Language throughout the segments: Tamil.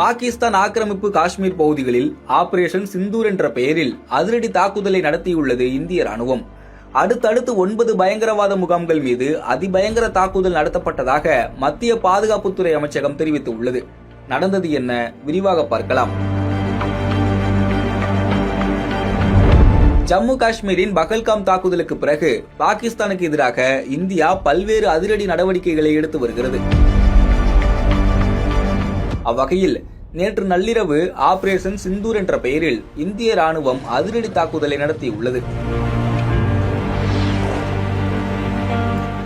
பாகிஸ்தான் ஆக்கிரமிப்பு காஷ்மீர் பகுதிகளில் ஆபரேஷன் சிந்தூர் என்ற பெயரில் அதிரடி தாக்குதலை நடத்தியுள்ளது இந்திய ராணுவம். அடுத்தடுத்து ஒன்பது பயங்கரவாத முகாம்கள் மீது அதிபயங்கர தாக்குதல் நடத்தப்பட்டதாக மத்திய பாதுகாப்புத்துறை அமைச்சகம் தெரிவித்துள்ளது. நடந்தது என்ன? விரிவாக பார்க்கலாம். ஜம்மு காஷ்மீரின் பகல்காம் தாக்குதலுக்கு பிறகு பாகிஸ்தானுக்கு எதிராக இந்தியா பல்வேறு அதிரடி நடவடிக்கைகளை எடுத்து வருகிறது. அவ்வகையில் நேற்று நள்ளிரவு ஆபரேஷன் சிந்தூர் என்ற பெயரில் இந்திய ராணுவம் அதிரடி தாக்குதலை நடத்தியுள்ளது.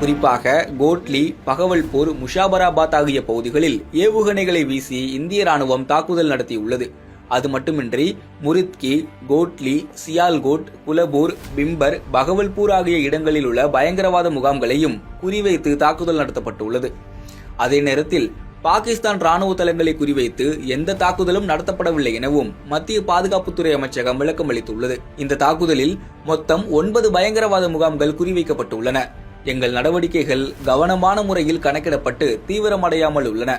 குறிப்பாக கோட்லி பகவல்பூர் முஷாபராபாத் ஆகிய பகுதிகளில் ஏவுகணைகளை வீசி இந்திய ராணுவம் தாக்குதல் நடத்தியுள்ளது. அது மட்டுமின்றி முரித்கி கோட்லி சியால்கோட் குலபூர் பிம்பர் பகவல்பூர் ஆகிய இடங்களில் உள்ள பயங்கரவாத முகாம்களையும் குறிவைத்து தாக்குதல் நடத்தப்பட்டுள்ளது. அதே நேரத்தில் பாகிஸ்தான் ராணுவ தளங்களை குறிவைத்து எந்த தாக்குதலும் நடத்தப்படவில்லை எனவும் மத்திய பாதுகாப்புத்துறை அமைச்சகம் விளக்கம் அளித்துள்ளது. இந்த தாக்குதலில் மொத்தம் ஒன்பது பயங்கரவாத முகாம்கள் குறிவைக்கப்பட்டுள்ளன. எங்கள் நடவடிக்கைகள் கவனமான முறையில் கணக்கிடப்பட்டு தீவிரமடையாமல் உள்ளன.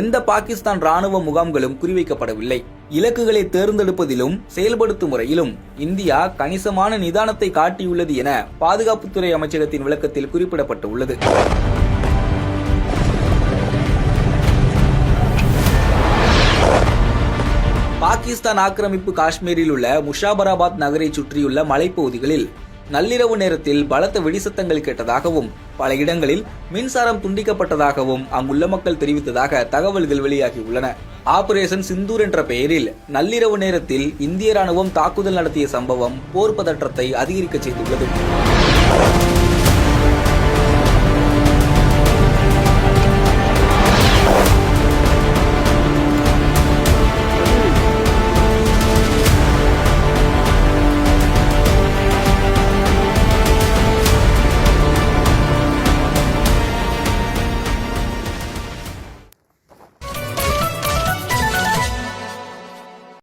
எந்த பாகிஸ்தான் ராணுவ முகாம்களும் குறிவைக்கப்படவில்லை. இலக்குகளை தேர்ந்தெடுப்பதிலும் செயல்படுத்தும் முறையிலும் இந்தியா கணிசமான நிதானத்தை காட்டியுள்ளது என பாதுகாப்புத்துறை அமைச்சகத்தின் விளக்கத்தில் குறிப்பிடப்பட்டுள்ளது. பாகிஸ்தான் ஆக்கிரமிப்பு காஷ்மீரில் உள்ள முஷாபராபாத் நகரை சுற்றியுள்ள மலைப்பகுதிகளில் நள்ளிரவு நேரத்தில் பலத்த வெடிசத்தங்கள் கேட்டதாகவும் பல இடங்களில் மின்சாரம் துண்டிக்கப்பட்டதாகவும் அங்குள்ள மக்கள் தெரிவித்ததாக தகவல்கள் வெளியாகியுள்ளன. ஆபரேஷன் சிந்தூர் என்ற பெயரில் நள்ளிரவு நேரத்தில் இந்திய ராணுவம் தாக்குதல் நடத்திய சம்பவம் போர் பதற்றத்தை அதிகரிக்க செய்துள்ளது.